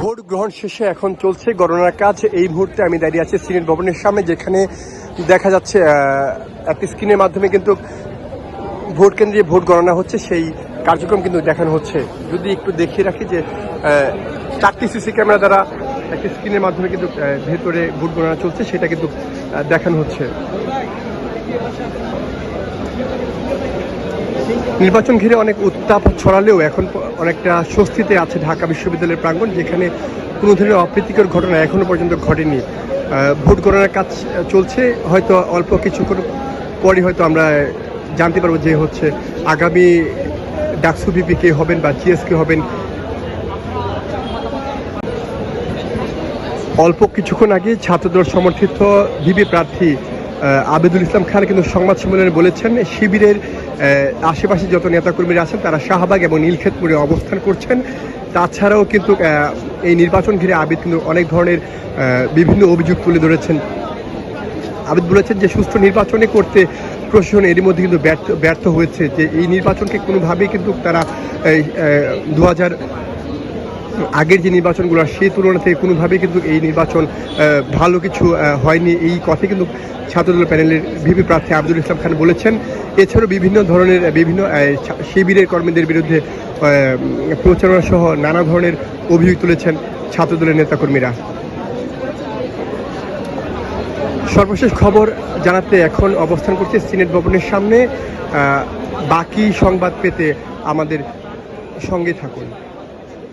Vote গ্রহণ শেষে এখন চলছে গণনার কাজ। এই মুহূর্তে আমি দাঁড়িয়ে আছি সিনেট ভবনের সামনে, যেখানে দেখা যাচ্ছে একটি স্ক্রিনের মাধ্যমে কিন্তু ভোট কেন্দ্রে ভোট গণনা হচ্ছে। সেই কার্যক্রম কিন্তু দেখানো হচ্ছে। যদি একটু দেখিয়ে রাখি যে চারটি সিসি ক্যামেরা দ্বারা একটি স্ক্রিনের মাধ্যমে কিন্তু ভেতরে ভোট গণনা চলছে, সেটা কিন্তু দেখানো হচ্ছে। নির্বাচন ঘিরে অনেক উত্তাপ ছড়ালেও এখন অনেকটা স্বস্তিতে আছে ঢাকা বিশ্ববিদ্যালয়ের প্রাঙ্গণ, যেখানে কোনো ধরনের অপ্রীতিকর ঘটনা এখনও পর্যন্ত ঘটেনি। ভোট গণনার কাজ চলছে, হয়তো অল্প কিছুক্ষণ পরে হয়তো আমরা জানতে পারব যে হচ্ছে আগামী ডাকসু বিপি কে হবেন বা জিএস কে হবেন। অল্প কিছুক্ষণ আগে ছাত্রদল সমর্থিত ভিপি প্রার্থী আবেদুল ইসলাম খান কিন্তু সংবাদ সম্মেলনে বলেছেন, শিবিরের আশেপাশে যত নেতাকর্মীরা আছেন, তারা শাহবাগ এবং নীলক্ষেত মোড়ে অবস্থান করছেন। তাছাড়াও কিন্তু এই নির্বাচন ঘিরে আবিদ কিন্তু অনেক ধরনের বিভিন্ন অভিযোগ তুলে ধরেছেন। আবিদ বলেছেন যে, সুষ্ঠু নির্বাচনে করতে প্রশাসন এরই মধ্যে কিন্তু ব্যর্থ ব্যর্থ হয়েছে যে, এই নির্বাচনকে কোনোভাবেই কিন্তু তারা দু হাজার আগের যে নির্বাচনগুলো সেই তুলনা থেকে কোনোভাবেই কিন্তু এই নির্বাচন ভালো কিছু হয়নি। এই কথা কিন্তু ছাত্রদল প্যানেলের ভিপি প্রার্থী আব্দুল ইসলাম খান বলেছেন। এছাড়াও বিভিন্ন ধরনের বিভিন্ন শিবিরের কর্মীদের বিরুদ্ধে প্রচারণা সহ নানা ধরনের অভিযোগ তুলেছেন ছাত্রদলের নেতাকর্মীরা। সর্বশেষ খবর জানাতে এখন অবস্থান করছে সিনেট ভবনের সামনে। বাকি সংবাদ পেতে আমাদের সঙ্গে থাকুন।